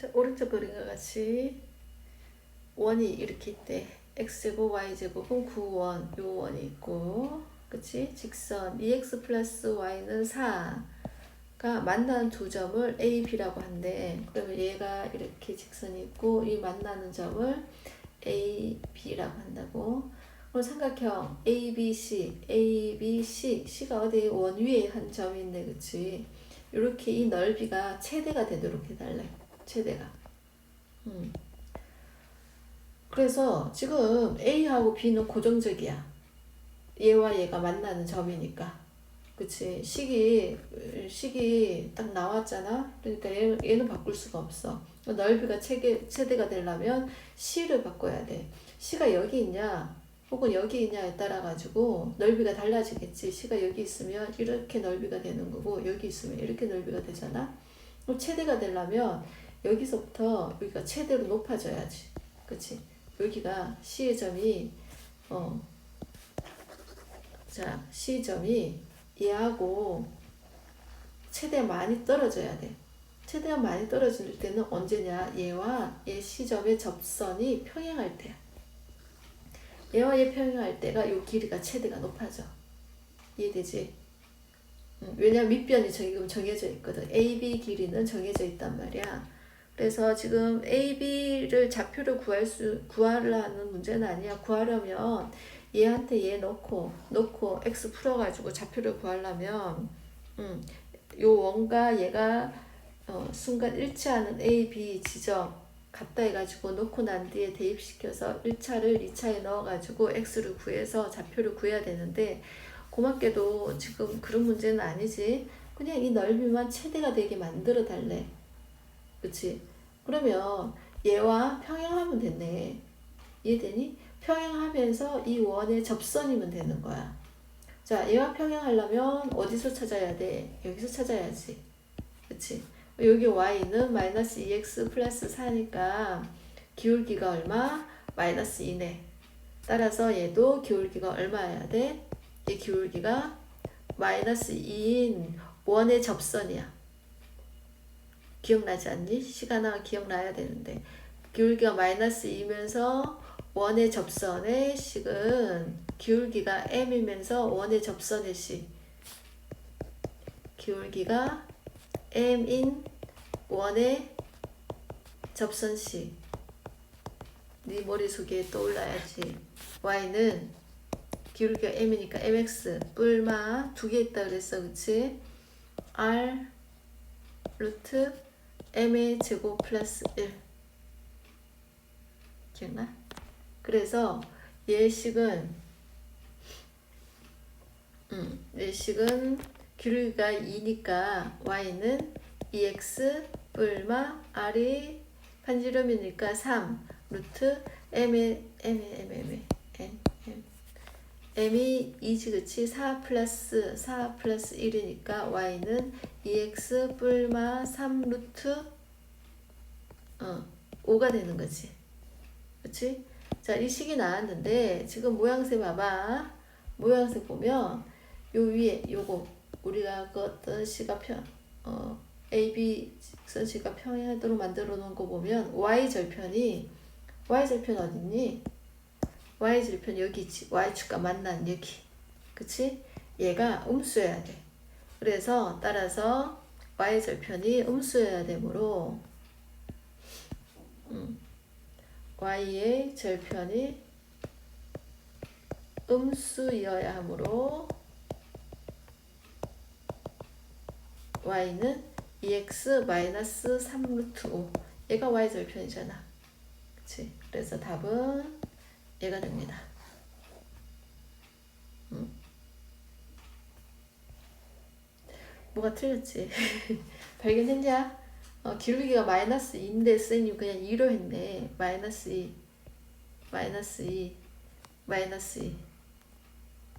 자, 오른쪽 그림과 같이 원이 이렇게 있대. x제곱 y제곱은 9원, 요 원이 있고 그치? 직선 2x 플러스 y는 4가 만나는 두 점을 a, b라고 한대. 그러면 얘가 이렇게 직선이 있고 이 만나는 점을 a, b라고 한다고. 그럼 삼각형 a, b, c, a, b, c, c가 어디 원 위에 한 있네, 그치? 이렇게 이 넓이가 최대가 되도록 해달래. 최대가. 음. 그래서 지금 A하고 B는 고정적이야. 얘와 얘가 만나는 점이니까. 그치. 식이, 식이 딱 나왔잖아. 그러니까 얘, 얘는 바꿀 수가 없어. 넓이가 최대, 최대가 되려면 C를 바꿔야 돼. C가 여기 있냐, 혹은 여기 있냐에 따라 가지고 넓이가 달라지겠지. C가 여기 있으면 이렇게 넓이가 되는 거고, 여기 있으면 이렇게 넓이가 되잖아. 그럼 최대가 되려면 여기서부터 여기가 최대로 높아져야지. 그치? 여기가 C의 점이, 어, 자, C 점이 얘하고 최대 많이 떨어져야 돼. 최대한 많이 떨어질 때는 언제냐? 얘와 얘 C점의 접선이 평행할 때야. 얘와 얘 평행할 때가 요 길이가 최대가 높아져. 이해되지? 음, 왜냐면 밑변이 지금 정해져 있거든. AB 길이는 정해져 있단 말이야. 그래서 지금 AB를 좌표를 구할 수 구하려는 문제는 아니야. 구하려면 얘한테 얘 넣고 넣고 x 풀어가지고 좌표를 구하려면 음, 요 원과 얘가 어, 순간 일치하는 A, B 지점 갖다 해가지고 놓고 난 뒤에 대입시켜서 1차를 2차에 넣어가지고 x를 구해서 좌표를 구해야 되는데 고맙게도 지금 그런 문제는 아니지. 그냥 이 넓이만 최대가 되게 만들어 달래. 그치? 그러면 얘와 평행하면 됐네. 이해되니? 평행하면서 이 원의 접선이면 되는 거야. 자, 얘와 평행하려면 어디서 찾아야 돼? 여기서 찾아야지. 그치? 여기 y는 마이너스 2x 플러스 4니까 기울기가 얼마? 마이너스 2네. 따라서 얘도 기울기가 얼마여야 돼? 이 기울기가 마이너스 2인 원의 접선이야. 기억나지 않니? 시간아 기억나야 되는데 기울기가 마이너스 2면서 원의 접선의 식은 기울기가 m이면서 원의 접선의 식 기울기가 m인 원의 접선식 네 머릿속에 떠올라야지 y는 기울기가 m이니까 mx 뿔마 두 개 있다 그랬어 그치? r 루트 m의 제곱 플러스 1 기억나? 그래서 예식은 음, 예식은 기울기가 2니까 y는 2x 뿔마 r이 판지름이니까 3 루트 m의 m의 m의 m의 m m m이 2지 그치 4 플러스 4 플러스 1이니까 y는 2x 뿔마 3 루트 어 5가 되는 거지 그치? 자, 이 식이 나왔는데 지금 모양새 봐봐. 모양새 보면 요 위에 요거 우리가 그 어떤 시가 평 어, AB 직선시가 평행하도록 만들어 놓은 거 보면 Y 절편이 Y 절편 어딨니? Y 절편 여기 있지. Y축과 만난 여기. 그치? 얘가 음수여야 돼. 그래서 따라서 Y 절편이 음수여야 되므로 음. y의 절편이 음수이어야 하므로 y는 2x 3루트 5 얘가 y 절편이잖아 그치 그래서 답은 얘가 됩니다 음. 뭐가 틀렸지 발견했냐? 어, 기울기가 마이너스 2인데 쌤이 그냥 2로 했네. 마이너스 2, 마이너스 2, 마이너스 2.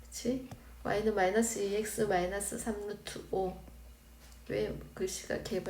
그치? y는 마이너스 2x 마이너스 3루트 5. 왜 글씨가 개발